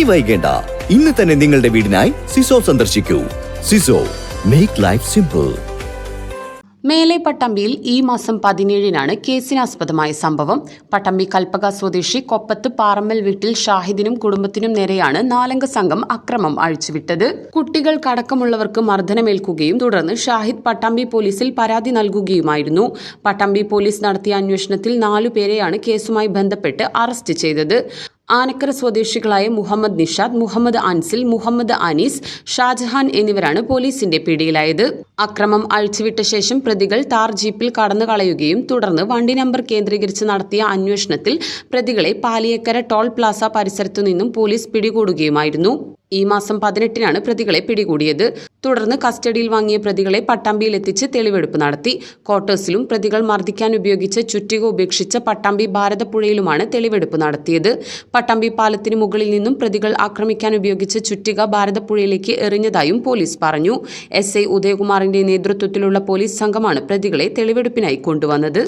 ഇനി വൈകേണ്ട. ഇന്ന് തന്നെ നിങ്ങളുടെ വീടിനായി സിസോ സന്ദർശിക്കൂ. സിസോ മേക്ക് ലൈഫ് സിമ്പിൾ മേലെ പട്ടമ്പിയിൽ ഈ മാസം പതിനേഴിനാണ് കേസിനാസ്പദമായ സംഭവം. പട്ടമ്പി കൽപ്പക സ്വദേശി കൊപ്പത്ത് പാറമ്മൽ വീട്ടിൽ ഷാഹിദിനും കുടുംബത്തിനും നേരെയാണ് നാലംഗ സംഘം അക്രമം അഴിച്ചുവിട്ടത്. കുട്ടികൾക്കടക്കമുള്ളവർക്ക് മർദ്ദനമേൽക്കുകയും തുടർന്ന് ഷാഹിദ് പട്ടമ്പി പോലീസിൽ പരാതി നൽകുകയുമായിരുന്നു. പട്ടമ്പി പോലീസ് നടത്തിയ അന്വേഷണത്തിൽ നാലുപേരെയാണ് കേസുമായി ബന്ധപ്പെട്ട് അറസ്റ്റ് ചെയ്തത്. ആനക്കര സ്വദേശികളായ മുഹമ്മദ് നിഷാദ് മുഹമ്മദ് അൻസിൽ മുഹമ്മദ് അനീസ് ഷാജഹാൻ എന്നിവരാണ് പോലീസിന്റെ പിടിയിലായത്. അക്രമം അഴിച്ചുവിട്ട ശേഷം പ്രതികൾ താർ ജീപ്പിൽ കടന്നു കളയുകയും തുടർന്ന് വണ്ടി നമ്പർ കേന്ദ്രീകരിച്ച് നടത്തിയ അന്വേഷണത്തിൽ പ്രതികളെ പാലിയക്കര ടോൾ പ്ലാസ പരിസരത്തു നിന്നും പോലീസ് പിടികൂടുകയുമായിരുന്നു. ഈ മാസം പതിനെട്ടിനാണ് പ്രതികളെ പിടികൂടിയത്. തുടർന്ന് കസ്റ്റഡിയിൽ വാങ്ങിയ പ്രതികളെ പട്ടാമ്പിയിൽ എത്തിച്ച് തെളിവെടുപ്പ് നടത്തി. ക്വാർട്ടേഴ്സിലും പ്രതികൾ മർദ്ദിക്കാൻ ഉപയോഗിച്ച ചുറ്റിക ഉപേക്ഷിച്ച പട്ടാമ്പി ഭാരതപ്പുഴയിലുമാണ് തെളിവെടുപ്പ് നടത്തിയത്. പട്ടാമ്പി പാലത്തിന് മുകളിൽ നിന്നും പ്രതികൾ ആക്രമിക്കാൻ ഉപയോഗിച്ച ചുറ്റിക ഭാരതപ്പുഴയിലേക്ക് എറിഞ്ഞതായും പോലീസ് പറഞ്ഞു. എസ് ഐ ഉദയകുമാറിന്റെ നേതൃത്വത്തിലുള്ള പോലീസ് സംഘമാണ് പ്രതികളെ തെളിവെടുപ്പിനായി കൊണ്ടുവന്നത്.